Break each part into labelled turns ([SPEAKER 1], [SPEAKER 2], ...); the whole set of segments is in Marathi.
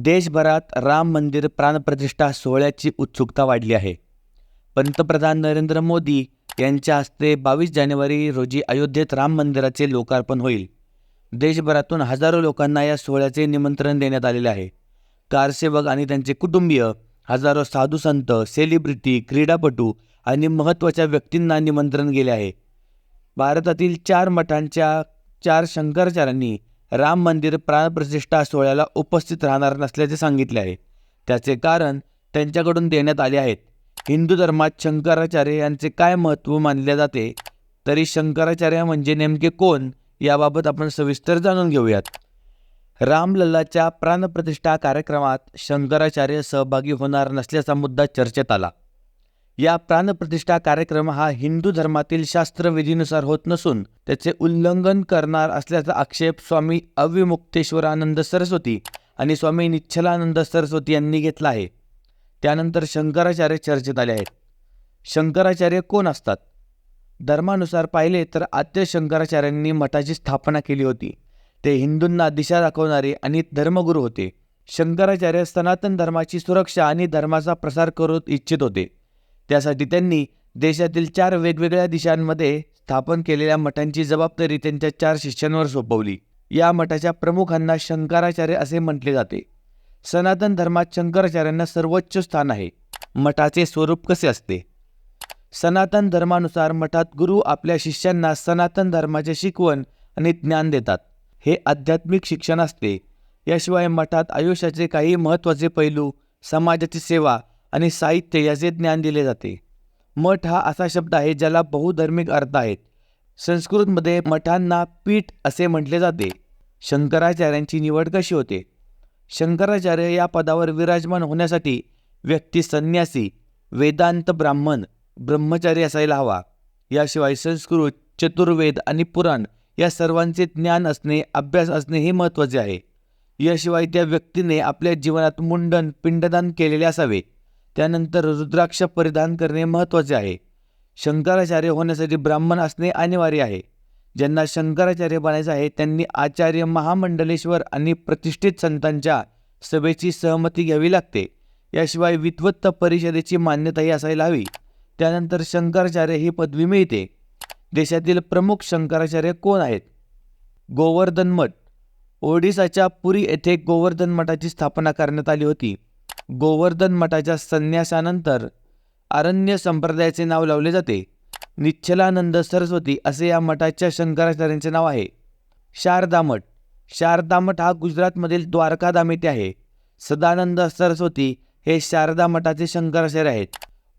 [SPEAKER 1] देशभरात राम मंदिर प्राणप्रतिष्ठा सोहळ्याची उत्सुकता वाढली आहे. पंतप्रधान नरेंद्र मोदी यांच्या हस्ते बावीस जानेवारी रोजी अयोध्येत राम मंदिराचे लोकार्पण होईल. देशभरातून हजारो लोकांना या सोहळ्याचे निमंत्रण देण्यात आलेले आहे. कारसेवक आणि त्यांचे कुटुंबीय हजारो साधू संत सेलिब्रिटी क्रीडापटू आणि महत्त्वाच्या व्यक्तींना निमंत्रण गेले आहे. भारतातील चार मठांच्या चार शंकराचार्यांनी राम मंदिर प्राणप्रतिष्ठा सोहळ्याला उपस्थित राहणार नसल्याचे सांगितले आहे. त्याचे कारण त्यांच्याकडून देण्यात आले आहेत. हिंदू धर्मात शंकराचार्य यांचे काय महत्त्व मानले जाते? तरी शंकराचार्य म्हणजे नेमके कोण? याबाबत आपण सविस्तर जाणून घेऊयात. रामलल्लाच्या प्राणप्रतिष्ठा कार्यक्रमात शंकराचार्य सहभागी होणार नसल्याचा मुद्दा चर्चेत आला. या प्राणप्रतिष्ठा कार्यक्रम हा हिंदू धर्मातील शास्त्रविधीनुसार होत नसून त्याचे उल्लंघन करणार असल्याचा आक्षेप स्वामी अविमुक्तेश्वरानंद सरस्वती आणि स्वामी निच्छलानंद सरस्वती यांनी घेतला आहे. त्यानंतर शंकराचार्य चर्चेत आले आहेत. शंकराचार्य कोण असतात? धर्मानुसार पाहिले तर आद्य शंकराचार्यांनी मठाची स्थापना केली होती. ते हिंदूंना दिशा दाखवणारे आणि धर्मगुरू होते. शंकराचार्य सनातन धर्माची सुरक्षा आणि धर्माचा प्रसार करू इच्छित होते. त्यासाठी त्यांनी देशातील चार वेगवेगळ्या दिशांमध्ये स्थापन केलेल्या मठांची जबाबदारी त्यांच्या चार शिष्यांवर सोपवली. या मठाच्या प्रमुखांना शंकराचार्य असे म्हटले जाते. सनातन धर्मात शंकराचार्यांना सर्वोच्च स्थान आहे. मठाचे स्वरूप कसे असते? सनातन धर्मानुसार मठात गुरु आपल्या शिष्यांना सनातन धर्माचे शिकवण आणि ज्ञान देतात. हे आध्यात्मिक शिक्षण असते. याशिवाय मठात आयुष्याचे काही महत्त्वाचे पैलू समाजाची सेवा आणि साहित्य याचे ज्ञान दिले जाते. मठ हा असा शब्द आहे ज्याला बहुधर्मिक अर्थ आहेत. संस्कृतमध्ये मठांना पीठ असे म्हटले जाते. शंकराचार्यांची निवड कशी होते? शंकराचार्य या पदावर विराजमान होण्यासाठी व्यक्ती संन्यासी वेदांत ब्राह्मण ब्रह्मचारी असायला हवा. याशिवाय संस्कृत चतुर्वेद आणि पुराण या सर्वांचे ज्ञान असणे अभ्यास असणे हे महत्त्वाचे आहे. याशिवाय त्या व्यक्तीने आपल्या जीवनात मुंडन पिंडदान केलेले असावे. त्यानंतर रुद्राक्ष परिधान करणे महत्त्वाचे आहे. शंकराचार्य होण्यासाठी ब्राह्मण असणे अनिवार्य आहे. ज्यांना शंकराचार्य बनायचं आहे त्यांनी आचार्य महामंडलेश्वर आणि प्रतिष्ठित संतांच्या सभेची सहमती घ्यावी लागते. याशिवाय विद्वत्त परिषदेची मान्यताही असायला हवी. त्यानंतर शंकराचार्य ही पदवी मिळते. देशातील प्रमुख शंकराचार्य कोण आहेत? गोवर्धन मठ. ओडिसाच्या पुरी येथे गोवर्धन मठाची स्थापना करण्यात आली होती. गोवर्धन मठाच्या संन्यासानंतर अरण्य संप्रदायाचे नाव लावले जाते. निच्छलानंद सरस्वती असे या मठाच्या शंकराचार्यांचे नाव आहे. शारदा मठ. शारदा मठ हा गुजरातमधील द्वारकाधाम येथे आहे. सदानंद सरस्वती हे शारदा मठाचे शंकराचार्य आहेत.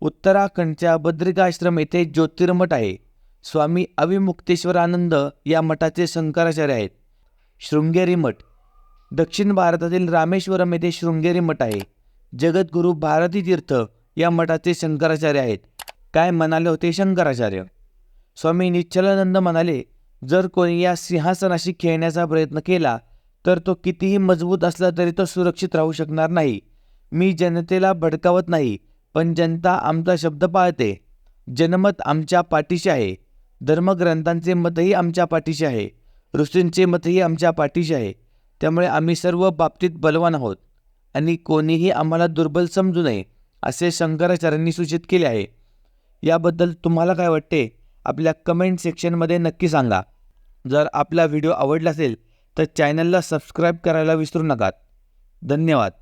[SPEAKER 1] उत्तराखंडच्या बद्रिकाश्रम येथे ज्योतिर्मठ आहे. स्वामी अविमुक्तेश्वरानंद या मठाचे शंकराचार्य आहेत. शृंगेरी मठ. दक्षिण भारतातील रामेश्वरम येथे शृंगेरी मठ आहे. जगद्गुरू भारती तीर्थ या मठाचे शंकराचार्य आहेत. काय म्हणाले होते शंकराचार्य? स्वामी निश्चलानंद म्हणाले जर कोणी या सिंहासनाशी खेळण्याचा प्रयत्न केला तर तो कितीही मजबूत असला तरी तो सुरक्षित राहू शकणार नाही. मी जनतेला भडकावत नाही पण जनता आमचा शब्द पाळते. जनमत आमच्या पाठीशी आहे. धर्मग्रंथांचे मतही आमच्या पाठीशी आहे. ऋषींचे मतही आमच्या पाठीशी आहे. त्यामुळे आम्ही सर्व बाबतीत बलवान आहोत. आणि कोणीही आम्हाला दुर्बल समजू नये असे शंकराचार्यांनी सूचित केले आहे. याबद्दल तुम्हाला काय वाटते? आपल्या कमेंट सेक्शनमध्ये नक्की सांगा. जर आपला व्हिडिओ आवडला असेल तर चॅनलला सबस्क्राईब करायला विसरू नका. धन्यवाद.